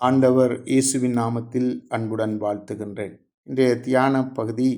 ஆண்டவர் இயேசுவின் நாமத்தில் அன்புடன் வாழ்த்துகின்றேன். இன்றைய தியான பகுதி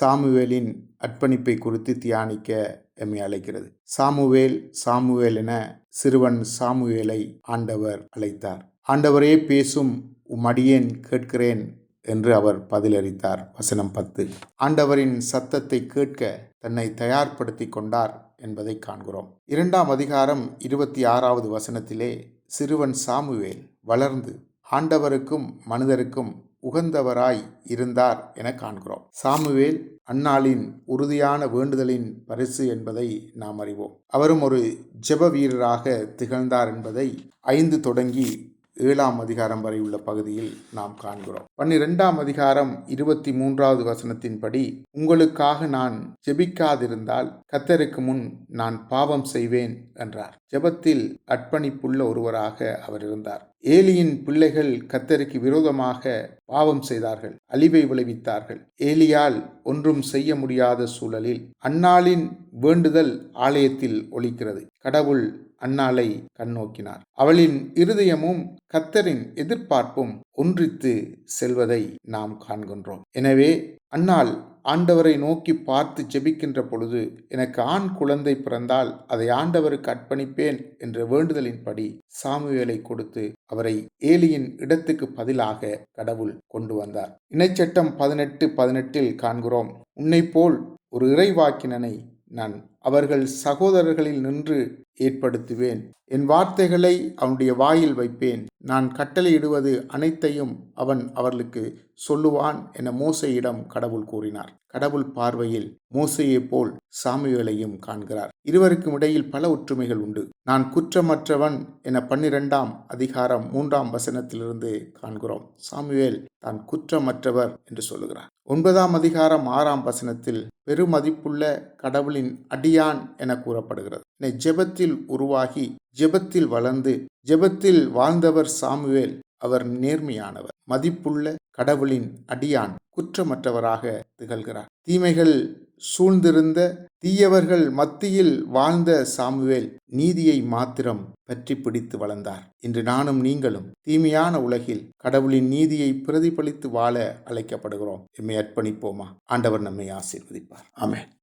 சாமுவேலின் அர்ப்பணிப்பை குறித்து தியானிக்க எம்மை அழைக்கிறது. சாமுவேல் சாமுவேல் என சிறுவன் சாமுவேலை ஆண்டவர் அழைத்தார். ஆண்டவரே பேசும் உம்மடியேன் கேட்கிறேன் என்று அவர் பதிலளித்தார். வசனம் பத்து. ஆண்டவரின் சத்தத்தை கேட்க தன்னை தயார்படுத்தி கொண்டார் என்பதை காண்கிறோம். இரண்டாம் அதிகாரம் இருபத்தி ஆறாவது வசனத்திலே சிறுவன் சாமுவேல் வளர்ந்து ஆண்டவருக்கும் மனிதருக்கும் உகந்தவராய் இருந்தார் என காண்கிறோம். சாமுவேல் அன்னாளின் உறுதியான வேண்டுதலின் பரிசு என்பதை நாம் அறிவோம். அவரும் ஒரு ஜெப வீரராக திகழ்ந்தார் என்பதை ஐந்து தொடங்கி ஏழாம் அதிகாரம் வரை உள்ள பகுதியில் நாம் காண்கிறோம். பன்னிரெண்டாம் அதிகாரம் இருபத்தி மூன்றாவது வசனத்தின்படி உங்களுக்காக நான் ஜெபிக்காதிருந்தால் கத்தருக்கு முன் நான் பாவம் செய்வேன் என்றார். ஜெபத்தில் அர்ப்பணிப்புள்ள ஒருவராக அவர் இருந்தார். ஏலியின் பிள்ளைகள் கத்தருக்கு விரோதமாக பாவம் செய்தார்கள் அழிவை விளைவித்தார்கள். ஏலியால் ஒன்றும் செய்ய முடியாத சூழலில் அன்னாளின் வேண்டுதல் ஆலயத்தில் ஒழிக்கிறது கடவுள் அன்னாளை கண்ணோக்கினார் அவளின் இருதயமும் கத்தரின் எதிர்பார்ப்பும் ஒன்றித்து செல்வதை நாம் காண்கின்றோம். எனவே அன்னால் ஆண்டவரை நோக்கி பார்த்து ஜெபிக்கின்ற பொழுது எனக்கு ஆண் குழந்தை பிறந்தால் அதை ஆண்டவருக்கு அர்ப்பணிப்பேன் என்ற வேண்டுதலின்படி சாமுவேலை கொடுத்து அவரை ஏலியின் இடத்துக்கு பதிலாக கடவுள் கொண்டு வந்தார். இணைச்சட்டம் பதினெட்டு பதினெட்டில் காண்கிறோம் உன்னை போல் ஒரு இறைவாக்கினனை நான் அவர்கள் சகோதரர்களில் நின்று ஏற்படுத்துவேன். என் வார்த்தைகளை அவனுடைய வாயில் வைப்பேன். நான் கட்டளையிடுவது அனைத்தையும் அவன் அவர்களுக்கு சொல்லுவான் என மோசையிடம் கடவுள் கூறினார். கடவுள் பார்வையில் மோசையைப் போல் சாமிவேலையும் காண்கிறார். இருவருக்கும் இடையில் பல ஒற்றுமைகள் உண்டு. நான் குற்றமற்றவன் என பன்னிரெண்டாம் அதிகாரம் மூன்றாம் வசனத்திலிருந்து காண்கிறோம். சாமுவேல் தான் குற்றமற்றவர் என்று சொல்லுகிறார். ஒன்பதாம் அதிகாரம் ஆறாம் வசனத்தில் பெருமதிப்புள்ள கடவுளின் அடியான் என கூறப்படுகிறது. ஜெபத்தில் உருவாகி ஜெபத்தில் வளர்ந்து ஜெபத்தில் வாழ்ந்தவர் சாமுவேல் அவர் நேர்மையானவர். மதிப்புள்ள கடவுளின் அடியான் குற்றமற்றவராக திகழ்கிறார். தீமைகள் சூழ்ந்திருந்த தீயவர்கள் மத்தியில் வாழ்ந்த சாமுவேல் நீதியை மாத்திரம் பற்றி பிடித்து வளர்ந்தார். இன்று நானும் நீங்களும் தீமையான உலகில் கடவுளின் நீதியை பிரதிபலித்து வாழ அழைக்கப்படுகிறோம். எம்மை அர்ப்பணிப்போமா? ஆண்டவர் நம்மை ஆசீர்வதிப்பார். ஆமே